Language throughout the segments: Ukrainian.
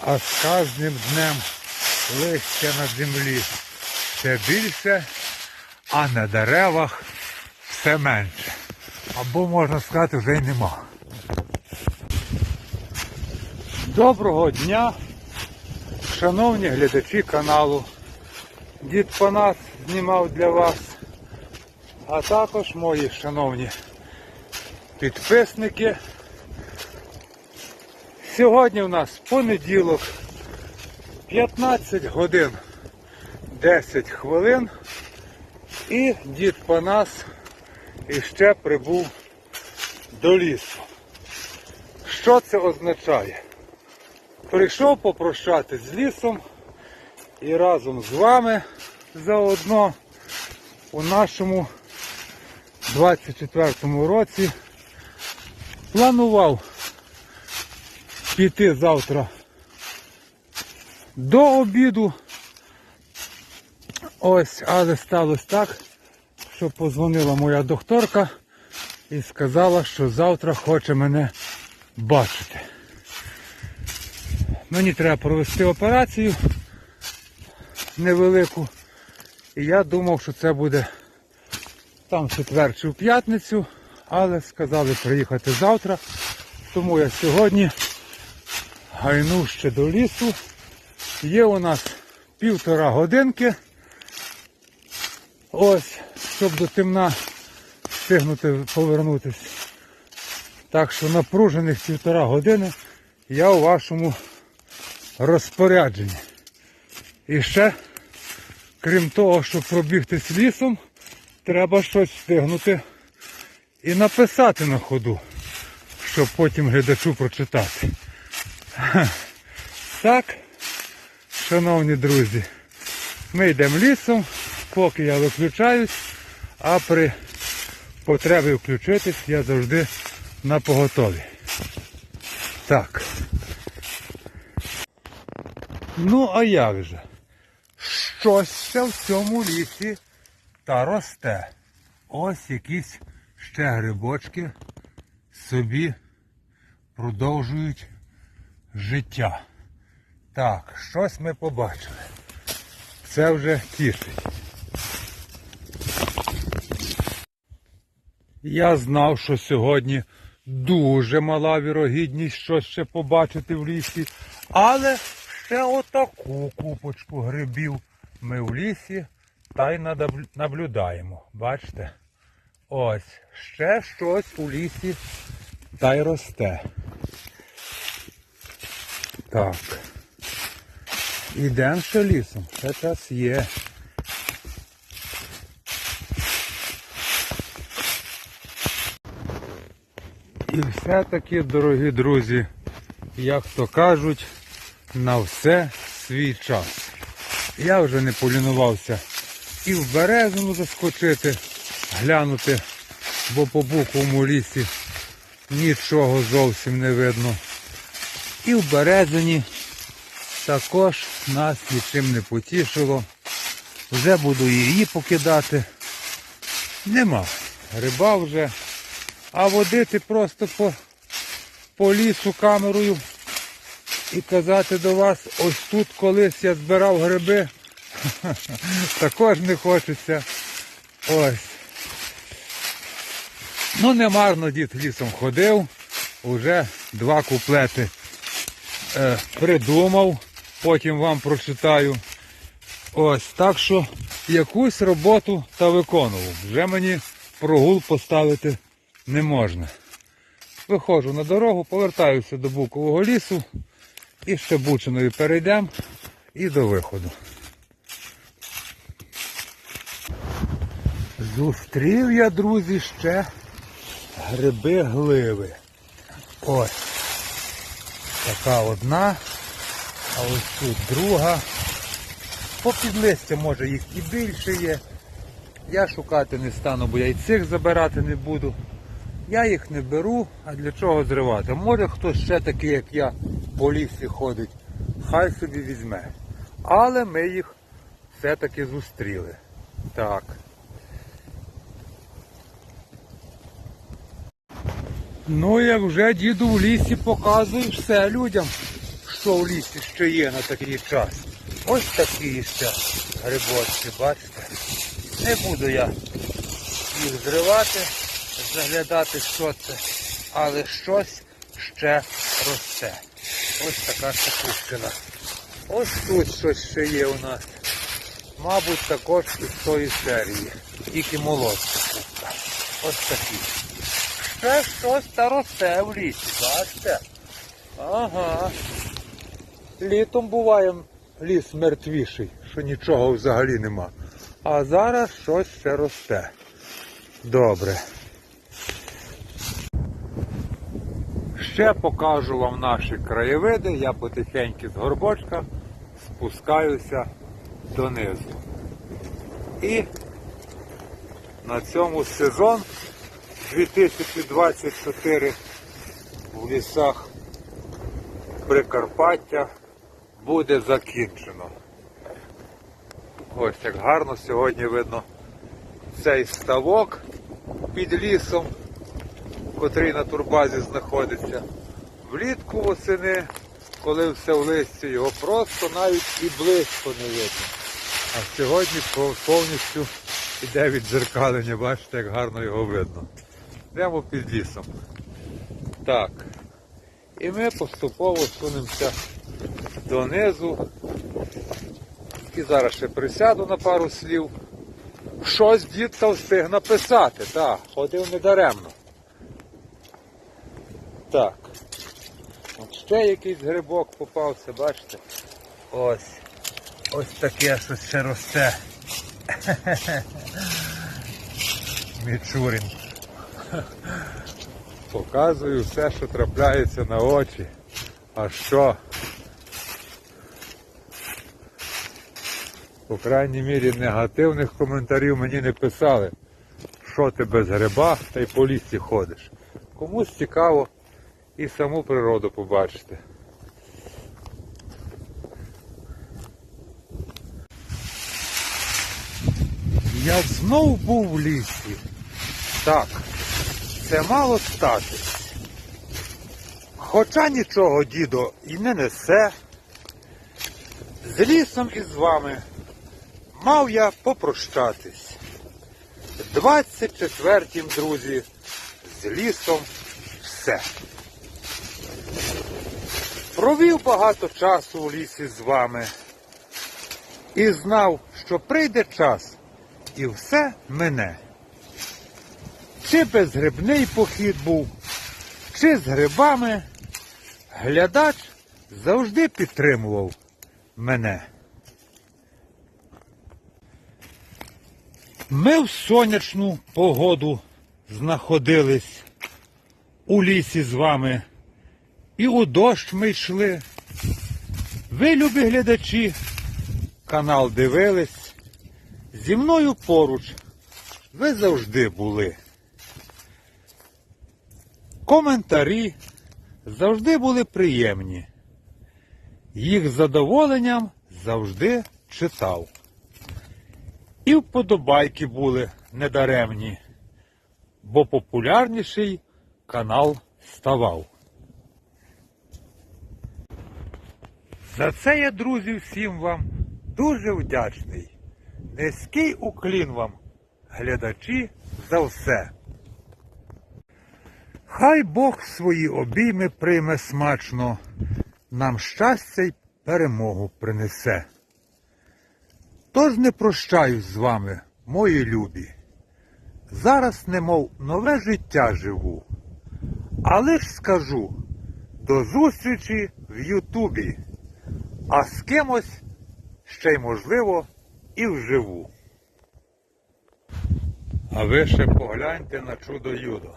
А з кожним днем листя на землі все більше, а на деревах все менше. Або можна сказати, вже й нема. Доброго дня, шановні глядачі каналу. Дід Панас знімав для вас, а також мої шановні підписники. Сьогодні у нас понеділок, 15 годин 10 хвилин і дід Панас іще прибув до лісу. Що це означає? Прийшов попрощатись з лісом і разом з вами заодно у нашому 24-му році планував піти завтра до обіду. Ось, але сталося так, що позвонила моя докторка і сказала, що завтра хоче мене бачити. Мені треба провести операцію невелику. І я думав, що це буде там четвер чи в п'ятницю, але сказали приїхати завтра. Тому я сьогодні гайнув ще до лісу. Є у нас півтора годинки. Ось, щоб до темна встигнути повернутися. Так що напружених півтора години я у вашому розпорядженні. І ще, крім того, щоб пробігтись лісом, треба щось встигнути і написати на ходу, щоб потім глядачу прочитати. Так, шановні друзі, ми йдемо лісом, поки я виключаюсь, а при потребі включитись я завжди на поготові. Так. Ну, а як же? Щось в цьому лісі та росте. Ось якісь ще грибочки собі продовжують життя. Так, щось ми побачили. Це вже тішить. Я знав, що сьогодні дуже мала вірогідність щось ще побачити в лісі, але ще отаку купочку грибів ми в лісі та й наблюдаємо. Бачите? Ось, ще щось у лісі та й росте. Так. Ідемо ще лісом. Ще час є. І все-таки, дорогі друзі, як то кажуть, на все свій час. Я вже не полінувався і в березину заскочити, глянути, бо по буковому лісі нічого зовсім не видно. І в березині також нас нічим не потішило. Вже буду її покидати. Нема. Риба вже. А водити просто по, по лісу камерою і казати до вас, ось тут колись я збирав гриби. Також не хочеться. Ось. Ну, не марно дід лісом ходив. Уже два куплети придумав. Потім вам прочитаю. Ось, так що якусь роботу та виконував. Вже мені прогул поставити не можна. Виходжу на дорогу, повертаюся до Букового лісу і ще Бучиною перейдемо і до виходу. Зустрів я, друзі, ще гриби гливи. Ось. Така одна, а ось тут друга. Попід листя, може їх і більше є. Я шукати не стану, бо я і цих забирати не буду. Я їх не беру, а для чого зривати? Може хтось ще такий, як я, по лісі ходить, хай собі візьме. Але ми їх все-таки зустріли. Так. Ну, як вже діду в лісі показує все людям, що в лісі ще є на такий час. Ось такі ще грибочки, бачите. Не буду я їх зривати, заглядати, що це, але щось ще росте. Ось така шакушкина. Ось тут щось ще є у нас. Мабуть, також із тої серії. Тільки молодша кубка. Ось такі. Ще щось та росте в лісі, бачите? Ага. Літом буває ліс мертвіший, що нічого взагалі нема. А зараз щось ще росте. Добре. Ще покажу вам наші краєвиди. Я потихеньку з горбочка спускаюся донизу. І на цьому сезон 2024 в лісах Прикарпаття буде закінчено. Ось як гарно сьогодні видно цей ставок під лісом, котрий на турбазі знаходиться. Влітку восени, коли все в листі, його просто навіть і близько не видно. А сьогодні повністю іде віддзеркалення, бачите, як гарно його видно. Прямо під лісом. Так. І ми поступово сунемося донизу. І зараз ще присяду на пару слів. Щось дітка встиг написати, так, ходив недаремно. Так. От ще якийсь грибок попався, бачите? Ось. Ось таке щось ще росте. Мічурін. Показую все, що трапляється на очі. А що? По крайній мірі негативних коментарів мені не писали, що ти без гриба та й по лісі ходиш. Комусь цікаво і саму природу побачити. Я знов був в лісі. Так, це мало статись. Хоча нічого, дідо, і не несе. З лісом і з вами мав я попрощатись. 24-м, друзі, з лісом все. Провів багато часу у лісі з вами і знав, що прийде час і все мене. Чи безгрибний похід був, чи з грибами, глядач завжди підтримував мене. Ми в сонячну погоду знаходились у лісі з вами, і у дощ ми йшли. Ви, любі глядачі, канал дивились, зі мною поруч ви завжди були. Коментарі завжди були приємні. Їх задоволенням завжди читав. І вподобайки були недаремні, бо популярніший канал ставав. За це я, друзі, всім вам дуже вдячний. Низький уклін вам, глядачі, за все. Хай Бог свої обійми прийме смачно, нам щастя й перемогу принесе. Тож не прощаюсь з вами, мої любі. Зараз, немов нове життя живу. Але ж скажу до зустрічі в Ютубі, а з кимось ще й можливо і вживу. А ви ще погляньте на чудо Юдо.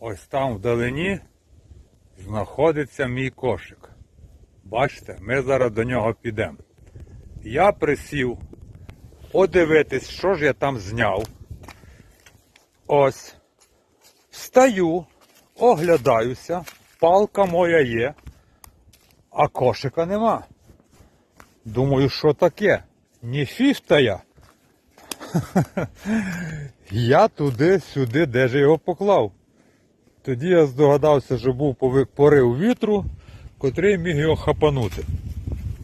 Ось там вдалині знаходиться мій кошик. Бачите, ми зараз до нього підемо. Я присів подивитись, що ж я там зняв. Ось. Встаю, оглядаюся, палка моя є, а кошика нема. Думаю, що таке? Ні фіфта я. Я туди-сюди, де ж його поклав. Тоді я здогадався, що був порив вітру, котрий міг його хапанути.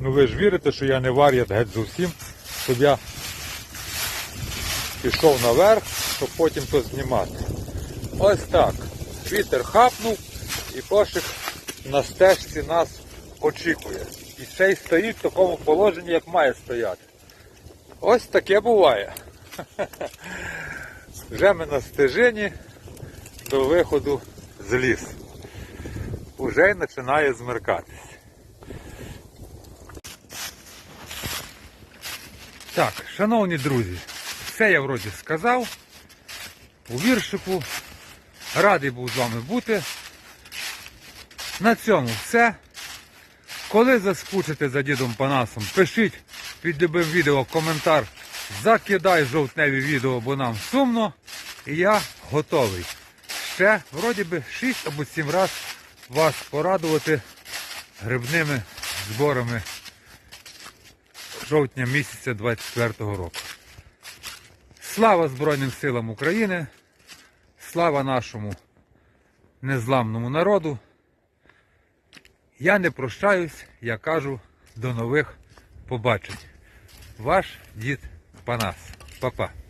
Ну ви ж вірите, що я не вар'ят геть зовсім, щоб я пішов наверх, щоб потім то знімати. Ось так. Вітер хапнув і кошик на стежці нас очікує. І ще й стоїть в такому положенні, як має стояти. Ось таке буває. Вже ми на стежині до виходу з лісу. Уже починає змеркатись. Так, шановні друзі, все я вроді сказав. У віршику. Радий був з вами бути. На цьому все. Коли заскучите за дідом Панасом, пишіть під любим відео коментар. Закидай жовтневі відео, бо нам сумно. І я готовий. Ще, вроді би, 6 або 7 разів вас порадувати грибними зборами жовтня місяця 24-го року. Слава Збройним силам України! Слава нашому незламному народу! Я не прощаюсь, я кажу до нових побачень. Ваш дід Панас. Па-па.